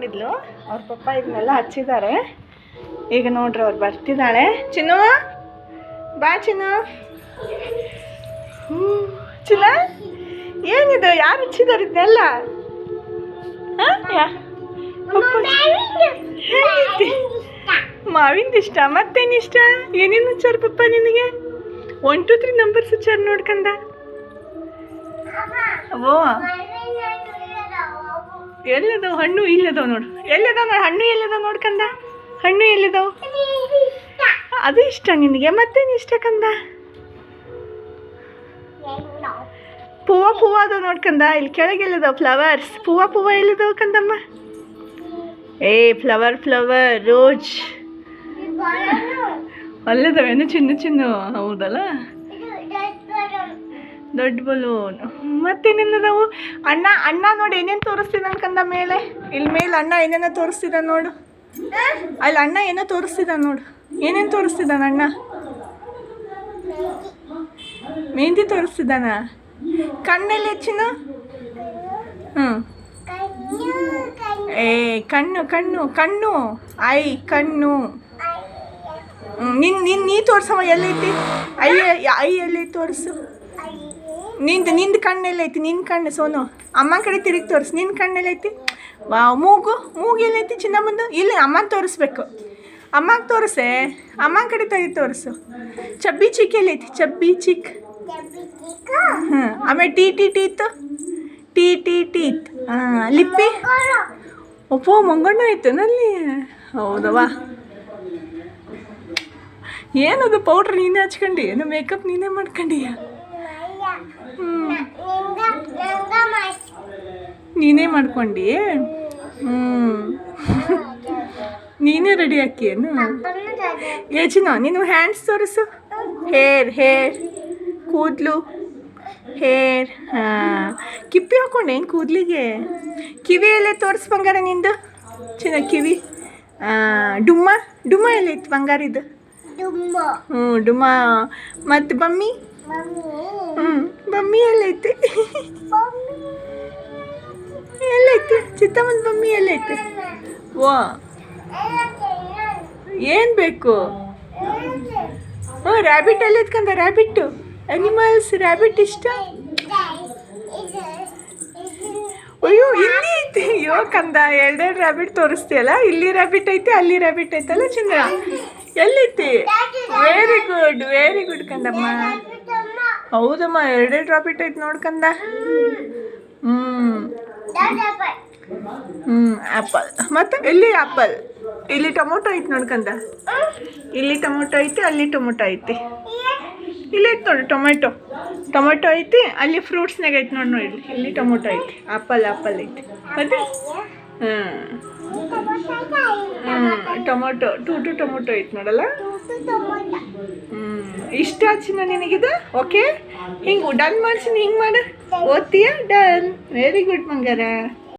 ಮಲ್ಕೊಂಡಿದ್ಲು ಅವ್ರ ಪಪ್ಪ ಇದನ್ನೆಲ್ಲ ಹಚ್ಚಿದ್ದಾರೆ. ಈಗ ನೋಡ್ರಿ ಅವ್ರು ಬರ್ತಿದ್ದಾಳೆ. ಚಿನ್ನು, ಬಾ ಚಿನ್ನು. ಹ್ಞೂ, ಚಿನ್ನ, ಏನಿದು? ಯಾರು ಹಚ್ಚಿದ್ದಾರೆ ಇದನ್ನೆಲ್ಲ? ಮಾವಿಂದ ಇಷ್ಟ, ಮತ್ತೇನು ಇಷ್ಟ? ಏನೇನು ಹಚ್ಚಾರ ಪಪ್ಪ ನಿನಗೆ? ಒನ್ ಟು ತ್ರೀ ನಂಬರ್ಸ್ ಹಚ್ಚಾರ ನೋಡ್ಕಂದ. ಓ ಎಲ್ಲದವ? ಹಣ್ಣು ಇಲ್ಲದವ ನೋಡು. ಎಲ್ಲದವ ನೋಡು? ಹಣ್ಣು ಎಲ್ಲದವ ನೋಡ್ಕಂದ ಹಣ್ಣು ಎಲ್ಲದವ? ಅದು ಇಷ್ಟ ನಿನಗೆ. ಮತ್ತೇನು ಇಷ್ಟ ಕಂದ? ಪೂವ ಪೂವ ಅದ ನೋಡ್ಕಂದ ಇಲ್ಲಿ ಕೆಳಗೆ ಎಲ್ಲದವ? ಫ್ಲವರ್ಸ್ ಪೂವ ಪೂವ ಎಲ್ಲದವ ಕಂದಮ್ಮ? ಏ ಫ್ಲವರ್ ಫ್ಲವರ್ ರೋಜ್ ಅಲ್ಲದವೇನು ಚಿನ್ನ ಚಿನ್ನ. ಹೌದಲ್ಲ? ದೊಡ್ಡ ಬಲೂನ್ ಮತ್ತೇನೇನದಾವು ಅಣ್ಣ ಅಣ್ಣ ನೋಡಿ ಏನೇನು ತೋರಿಸ್ತಿದ್ದಾನೆ ಕಂದ ಮೇಲೆ? ಇಲ್ಲಿ ಮೇಲೆ ಅಣ್ಣ ಏನೇನೋ ತೋರಿಸ್ತಿದ್ದ ನೋಡು. ಅಲ್ಲಿ, ಅಣ್ಣ ಏನೋ ತೋರಿಸ್ತಿದ್ದ ನೋಡು. ಏನೇನು ತೋರಿಸ್ತಿದ್ದಾನ ಅಣ್ಣ? ಮೆಹಂದಿ ತೋರಿಸ್ತಿದ್ದಾನ? ಕಣ್ಣಲ್ಲಿ ಹೆಚ್ಚಿನ? ಹ್ಞೂ ಏ, ಕಣ್ಣು ಕಣ್ಣು ಕಣ್ಣು. ಐ, ಕಣ್ಣು. ನಿನ್ನ ನಿನ್ ನಿನ್ ನೀ ತೋರ್ಸವ ಎಲ್ಲೈತಿ ಐ ಐ, ಎಲ್ಲಿ ತೋರಿಸು? ನಿಂದು ನಿಂದು ಕಣ್ಣೆಲ್ಲೈತಿ ನಿನ್ನ ಕಣ್ಣು ಸೋನು. ಅಮ್ಮ ಕಡೆ ತಿರುಗಿ ತೋರಿಸಿ ನಿನ್ನ ಕಣ್ಣೆಲ್ಲೈತಿ ವಾ ಮೂಗು ಮೂಗು ಎಲ್ಲೈತಿ ಚಿನ್ನಮ್ಮಂದು ಇಲ್ಲಿ ಅಮ್ಮನ ತೋರಿಸ್ಬೇಕು. ಅಮ್ಮಗೆ ತೋರಿಸೆ, ಅಮ್ಮನ ಕಡೆ ತೆಗಿ ತೋರಿಸು. ಚಬ್ಬಿ ಚಿಕ್ ಎಲ್ಲೈತಿ ಚಬ್ಬಿ ಚಿಕ್. ಹ್ಞೂ ಆಮೇಲೆ ಟೀ ಟೀ ಇತ್ತು ಟೀ ಟೀ, ಟೀತ್. ಹಾಂ, ಲಿಪ್ಪಿ. ಒಪ್ಪೋ, ಮಂಗಣ್ಣ ಆಯ್ತು ನಲ್ಲಿ ಹೌದವಾ ಏನದು ಪೌಡ್ರ್ ನೀನೇ ಹಚ್ಕೊಂಡಿ ಏನು ಮೇಕಪ್ ನೀನೇ ಮಾಡ್ಕೊಂಡಿಯ? ನೀನೇ ಮಾಡ್ಕೊಂಡಿ? ಹ್ಞೂ ನೀನೇ ರೆಡಿ ಹಾಕಿಯೇನು ಏಚಿನ ನೀನು ಹ್ಯಾಂಡ್ಸ್ ತೋರಿಸು. Hair hair. ಕೂದಲು. ಹೇರ್ ಹಾಂ. ಕಿಪ್ಪಿ ಹಾಕೊಂಡೆ ಏನು ಕೂದಲಿಗೆ? ಕಿವಿಯಲ್ಲೇ ತೋರಿಸ್ ಬಂಗಾರ ನಿಂದು. ಚಿನ್ನ ಕಿವಿ. ಡುಮ್ಮ? ಡುಮ್ಮ ಇತ್ತು ಬಂಗಾರಿದ್ದು ಹ್ಞೂ ಡುಮ್ಮ. ಮತ್ತು ಬಮ್ಮಿ. ಎಲ್ಲೈತಿ? ಚಿತ್ತಮ್ಮನ ಮಮ್ಮಿ ಎಲ್ಲೈತಿ? ವಾ. ಏನು ಬೇಕು? ಹ್ಞೂ ರ್ಯಾಬಿಟ್ ಎಲ್ಲ ಕಂದ ರ್ಯಾಬಿಟ್ಟು ಅನಿಮಲ್ಸ್ ರ್ಯಾಬಿಟ್ ಇಷ್ಟ? ಅಯ್ಯೋ, ಇಲ್ಲಿ ಐತಿ. ಅಯ್ಯೋ, ಕಂದ, ಎರಡೆರಡು ರ್ಯಾಬಿಟ್ ತೋರಿಸ್ತೀಯಲ್ಲ? ಇಲ್ಲಿ ರ್ಯಾಬಿಟ್ ಐತೆ, ಅಲ್ಲಿ ರ್ಯಾಬಿಟ್ ಐತಲ್ಲ ಚಂದ್ರ? ಎಲ್ಲೈತಿ? ವೆರಿ ಗುಡ್ ವೆರಿ ಗುಡ್ ಕಂದಮ್ಮ. ಹೌದಮ್ಮ ಎರಡೆರಡು ಡ್ರಾಪ್ ಐತಿ ನೋಡ್ಕಂದ. ಹ್ಞೂ ಹ್ಞೂ ಆ್ಯಪಲ್ ಮತ್ತು ಇಲ್ಲಿ ಆ್ಯಪಲ್ ಇಲ್ಲಿ ಟೊಮೊಟೊ ಐತಿ ನೋಡ್ಕಂದ. ಇಲ್ಲಿ ಟೊಮೊಟೊ ಐತಿ, ಅಲ್ಲಿ ಟೊಮೊಟೊ ಐತಿ. ಇಲ್ಲಿ ಐತಿ ನೋಡಿ ಟೊಮೆಟೊ. ಟೊಮೆಟೊ ಐತಿ, ಅಲ್ಲಿ ಫ್ರೂಟ್ಸ್ನಾಗ ಐತಿ ನೋಡಿ ನೋಡಿ ಇಲ್ಲಿ. ಇಲ್ಲಿ ಟೊಮೊಟೊ ಐತಿ ಆ್ಯಪಲ್ ಆ್ಯಪಲ್ ಐತಿ. ಮತ್ತೆ? ಹ್ಞೂ ಟೊಮೊಟೊ ಟೂ ಟು ಟೊಮೊಟೊ ಐತಿ ನೋಡಲ್ಲ? ಹ್ಞೂ ಇಷ್ಟ ಚಿನ್ನ ನಿನಗಿದು? ಓಕೆ ಹಿಂಗೆ ಡನ್ ಮಾಡ್ಸಿನಿ ಹಿಂಗೆ ಮಾಡು. ಓದ್ತೀಯಾ? Done very good ಮಂಗಾರ.